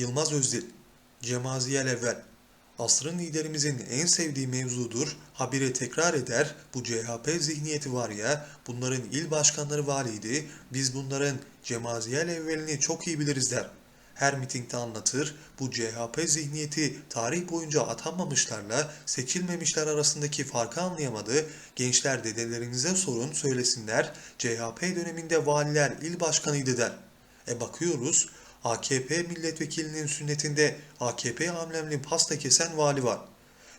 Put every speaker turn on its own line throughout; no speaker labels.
Yılmaz Özdil, Cemaziyel Evvel. Asrın liderimizin en sevdiği mevzudur. Habire tekrar eder. Bu CHP zihniyeti var ya, bunların il başkanları valiydi. Biz bunların Cemaziyel Evvelini çok iyi biliriz der. Her mitingde anlatır. Bu CHP zihniyeti tarih boyunca atanmamışlarla seçilmemişler arasındaki farkı anlayamadı. Gençler dedelerinize sorun söylesinler. CHP döneminde valiler il başkanıydı der. E bakıyoruz AKP milletvekilinin sünnetinde AKP amblemli pasta kesen vali var.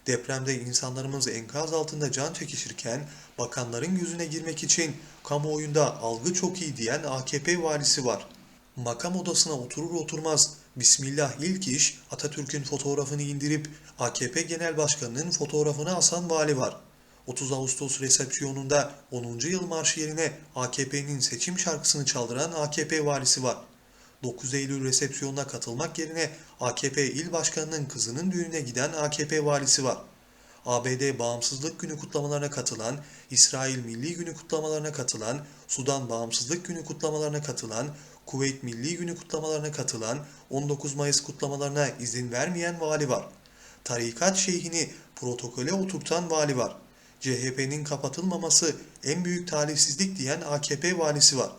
Depremde insanlarımız enkaz altında can çekişirken bakanların yüzüne girmek için kamuoyunda algı çok iyi diyen AKP valisi var. Makam odasına oturur oturmaz Bismillah ilk iş Atatürk'ün fotoğrafını indirip AKP Genel Başkanı'nın fotoğrafını asan vali var. 30 Ağustos resepsiyonunda 10. yıl marşı yerine AKP'nin seçim şarkısını çaldıran AKP valisi var. 9 Eylül resepsiyonuna katılmak yerine AKP il başkanının kızının düğününe giden AKP valisi var. ABD Bağımsızlık Günü kutlamalarına katılan, İsrail Milli Günü kutlamalarına katılan, Sudan Bağımsızlık Günü kutlamalarına katılan, Kuveyt Milli Günü kutlamalarına katılan, 19 Mayıs kutlamalarına izin vermeyen vali var. Tarikat şeyhini protokole oturtan vali var. CHP'nin kapatılmaması en büyük talihsizlik diyen AKP valisi var.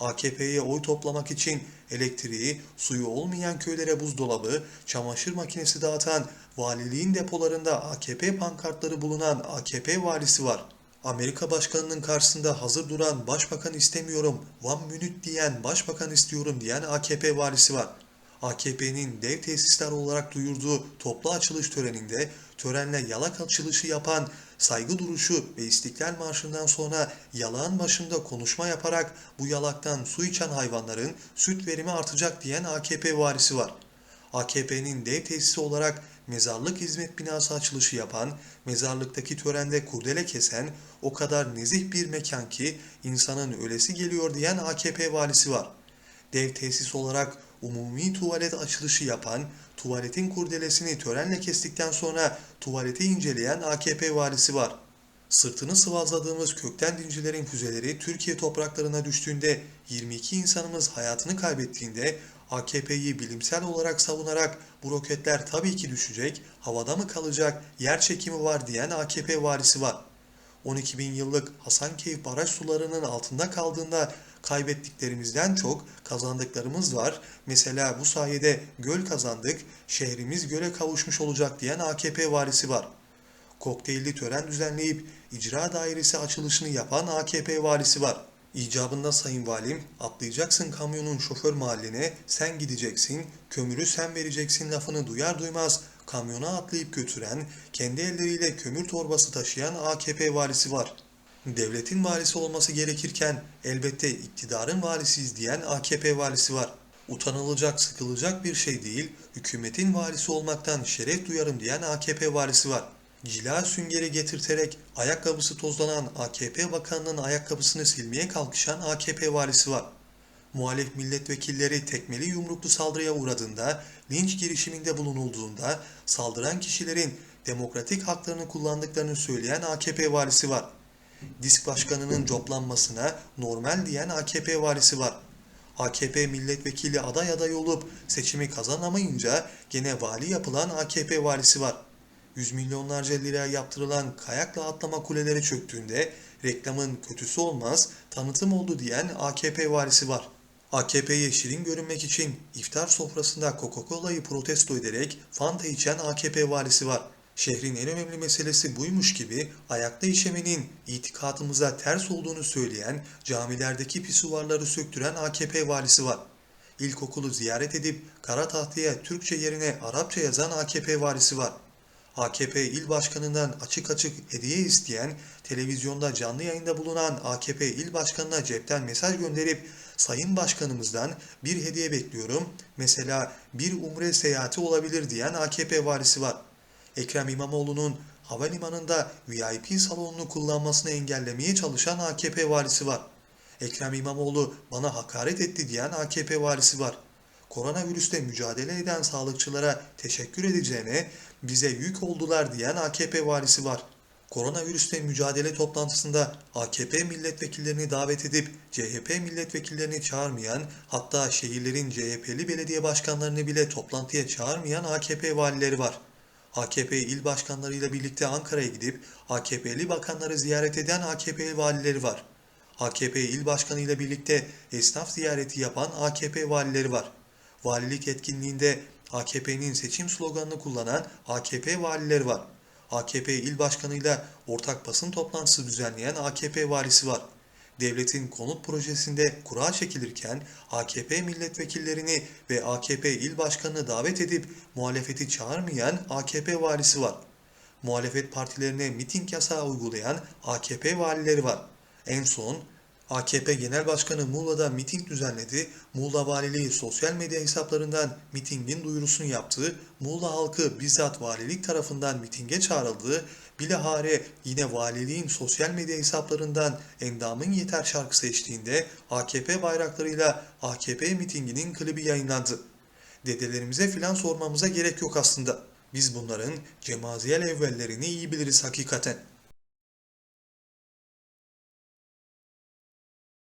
AKP'ye oy toplamak için elektriği, suyu olmayan köylere buzdolabı, çamaşır makinesi dağıtan valiliğin depolarında AKP pankartları bulunan AKP valisi var. Amerika başkanının karşısında hazır duran başbakan istemiyorum, one minute diyen başbakan istiyorum diyen AKP valisi var. AKP'nin dev tesisler olarak duyurduğu toplu açılış töreninde törenle yalak açılışı yapan saygı duruşu ve İstiklal Marşı'ndan sonra yalağın başında konuşma yaparak bu yalaktan su içen hayvanların süt verimi artacak diyen AKP varisi var. AKP'nin dev tesisi olarak mezarlık hizmet binası açılışı yapan, mezarlıktaki törende kurdele kesen, o kadar nezih bir mekan ki insanın ölesi geliyor diyen AKP valisi var. Dev tesis olarak umumi tuvalet açılışı yapan, tuvaletin kurdelesini törenle kestikten sonra tuvaleti inceleyen AKP valisi var. Sırtını sıvazladığımız kökten dincilerin füzeleri Türkiye topraklarına düştüğünde 22 insanımız hayatını kaybettiğinde AKP'yi bilimsel olarak savunarak bu roketler tabii ki düşecek, havada mı kalacak, yer çekimi var diyen AKP valisi var. 12 bin yıllık Hasankeyf baraj sularının altında kaldığında kaybettiklerimizden çok kazandıklarımız var. Mesela bu sayede göl kazandık, şehrimiz göle kavuşmuş olacak diyen AKP valisi var. Kokteylli tören düzenleyip icra dairesi açılışını yapan AKP valisi var. İcabında sayın valim, atlayacaksın kamyonun şoför mahalline, sen gideceksin, kömürü sen vereceksin lafını duyar duymaz kamyona atlayıp götüren, kendi elleriyle kömür torbası taşıyan AKP valisi var. Devletin valisi olması gerekirken elbette iktidarın valisiyiz diyen AKP valisi var. Utanılacak, sıkılacak bir şey değil, hükümetin valisi olmaktan şeref duyarım diyen AKP valisi var. Cila süngeri getirterek ayakkabısı tozlanan AKP bakanının ayakkabısını silmeye kalkışan AKP valisi var. Muhalif milletvekilleri tekmeli yumruklu saldırıya uğradığında, linç girişiminde bulunulduğunda saldıran kişilerin demokratik haklarını kullandıklarını söyleyen AKP valisi var. Disk başkanının coplanmasına normal diyen AKP valisi var. AKP milletvekili aday aday olup seçimi kazanamayınca gene vali yapılan AKP valisi var. Yüz milyonlarca liraya yaptırılan kayakla atlama kuleleri çöktüğünde reklamın kötüsü olmaz, tanıtım oldu diyen AKP valisi var. AKP'ye şirin görünmek için iftar sofrasında Coca-Cola'yı protesto ederek Fanta içen AKP valisi var. Şehrin en önemli meselesi buymuş gibi ayakta işemenin itikadımıza ters olduğunu söyleyen camilerdeki pisuvarları söktüren AKP valisi var. İlkokulu ziyaret edip kara tahtaya Türkçe yerine Arapça yazan AKP valisi var. AKP il başkanından açık açık hediye isteyen, televizyonda canlı yayında bulunan AKP il başkanına cepten mesaj gönderip Sayın Başkanımızdan bir hediye bekliyorum, mesela bir umre seyahati olabilir diyen AKP varisi var. Ekrem İmamoğlu'nun havalimanında VIP salonunu kullanmasını engellemeye çalışan AKP valisi var. Ekrem İmamoğlu bana hakaret etti diyen AKP valisi var. Koronavirüste mücadele eden sağlıkçılara teşekkür edeceğine bize yük oldular diyen AKP valisi var. koronavirüsle mücadele toplantısında AKP milletvekillerini davet edip CHP milletvekillerini çağırmayan, hatta şehirlerin CHP'li belediye başkanlarını bile toplantıya çağırmayan AKP valileri var. AKP il başkanlarıyla birlikte Ankara'ya gidip AKP'li bakanları ziyaret eden AKP valileri var. AKP il başkanıyla birlikte esnaf ziyareti yapan AKP valileri var. Valilik etkinliğinde AKP'nin seçim sloganını kullanan AKP valileri var. AKP il başkanıyla ortak basın toplantısı düzenleyen AKP valisi var. Devletin konut projesinde kura çekilirken AKP milletvekillerini ve AKP il başkanını davet edip muhalefeti çağırmayan AKP valisi var. Muhalefet partilerine miting yasağı uygulayan AKP valileri var. En son AKP Genel Başkanı Muğla'da miting düzenledi. Muğla Valiliği sosyal medya hesaplarından mitingin duyurusunu yaptı. Muğla halkı bizzat valilik tarafından mitinge çağrıldı. Bilahare yine valiliğin sosyal medya hesaplarından Endamın Yeter şarkısı eşliğinde AKP bayraklarıyla AKP mitinginin klibi yayınlandı. Dedelerimize filan sormamıza gerek yok aslında. Biz bunların cemaziyel evvellerini iyi biliriz hakikaten.